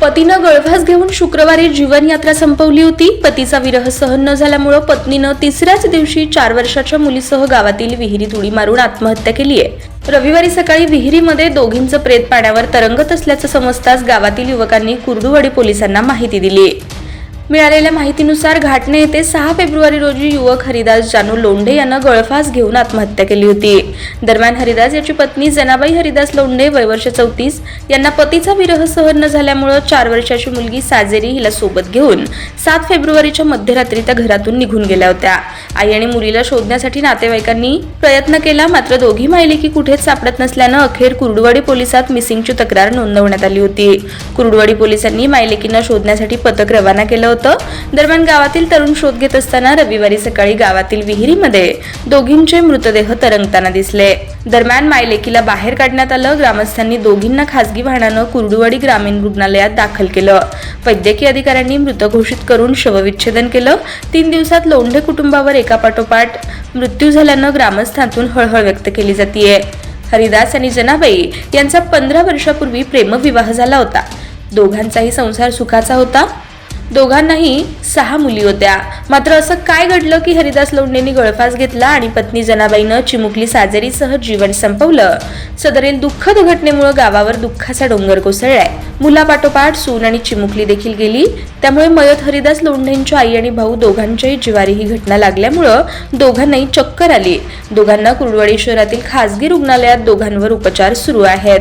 पतीनं गळफास घेऊन शुक्रवारी जीवनयात्रा संपवली होती. पतीचा विरह सहन न झाल्यामुळं पत्नीनं तिसऱ्याच दिवशी चार वर्षाच्या मुलीसह गावातील विहिरीत उडी मारून आत्महत्या केली आहे. रविवारी सकाळी विहिरीमध्ये दोघींचं प्रेत पाण्यावर तरंगत असल्याचं समजताच गावातील युवकांनी कुर्डुवाडी पोलिसांना माहिती दिली मिळालेल्या माहितीनुसार घाटणे येथे सहा फेब्रुवारी रोजी युवक हरिदास जानू लोंढे यानं गळफास घेऊन आत्महत्या केली होती. दरम्यान हरिदास याची पत्नी जनाबाई हरिदास लोंढे वयवर्ष चौतीस यांना पतीचा विरह सहन न झाल्यामुळं चार वर्षाची मुलगी साजेरी हिला सोबत घेऊन सात फेब्रुवारीच्या मध्यरात्री त्या घरातून निघून गेल्या होत्या. आई आणि मुलीला शोधण्यासाठी नातेवाईकांनी प्रयत्न केला मात्र दोघी मायलेकी कुठेच सापडत नसल्यानं अखेर कुर्डुवाडी पोलिसात मिसिंगची तक्रार नोंदवण्यात आली होती. कुर्डुवाडी पोलिसांनी मायलेकींना शोधण्यासाठी पथक रवाना केलं होतं. दरम्यान गावातील तरुण शोध घेत असताना रविवारी सकाळी गावातील विहिरीमध्ये दोघींचे मृतदेह तरंगताना दिसले. दरम्यान मायलेकीला बाहेर काढण्यात आलं. ग्रामस्थांनी दोघींना खासगी वाहनानं कुर्डुवाडी ग्रामीण रुग्णालयात दाखल केलं. वैद्यकीय अधिकाऱ्यांनी मृत घोषित करून शवविच्छेदन केलं. तीन दिवसात लोंढे कुटुंबावर एकापाठोपाठ मृत्यू झाल्यानं ग्रामस्थांतून हळहळ व्यक्त केली जातीये. हरिदास आणि जनाबाई यांचा पंधरा वर्षापूर्वी प्रेमविवाह झाला होता. दोघांचाही संसार सुखाचा होता. दोघांनाही सहा मुली होत्या. मात्र असं काय घडलं की हरिदास लोंढेंनी गळफास घेतला आणि पत्नी जनाबाईनं चिमुकली साजेरीसह जीवन संपवलं? सदरील दुःखद घटनेमुळे गावावर दुःखाचा डोंगर कोसळलाय. मुलापाठोपाठ सून आणि चिमुकली देखील गेली. त्यामुळे मयत हरिदास लोंढेंच्या आई आणि भाऊ दोघांच्याही जिवारी ही घटना लागल्यामुळं दोघांनाही चक्कर आली. दोघांना कुर्डवाडी शहरातील खासगी रुग्णालयात दोघांवर उपचार सुरू आहेत.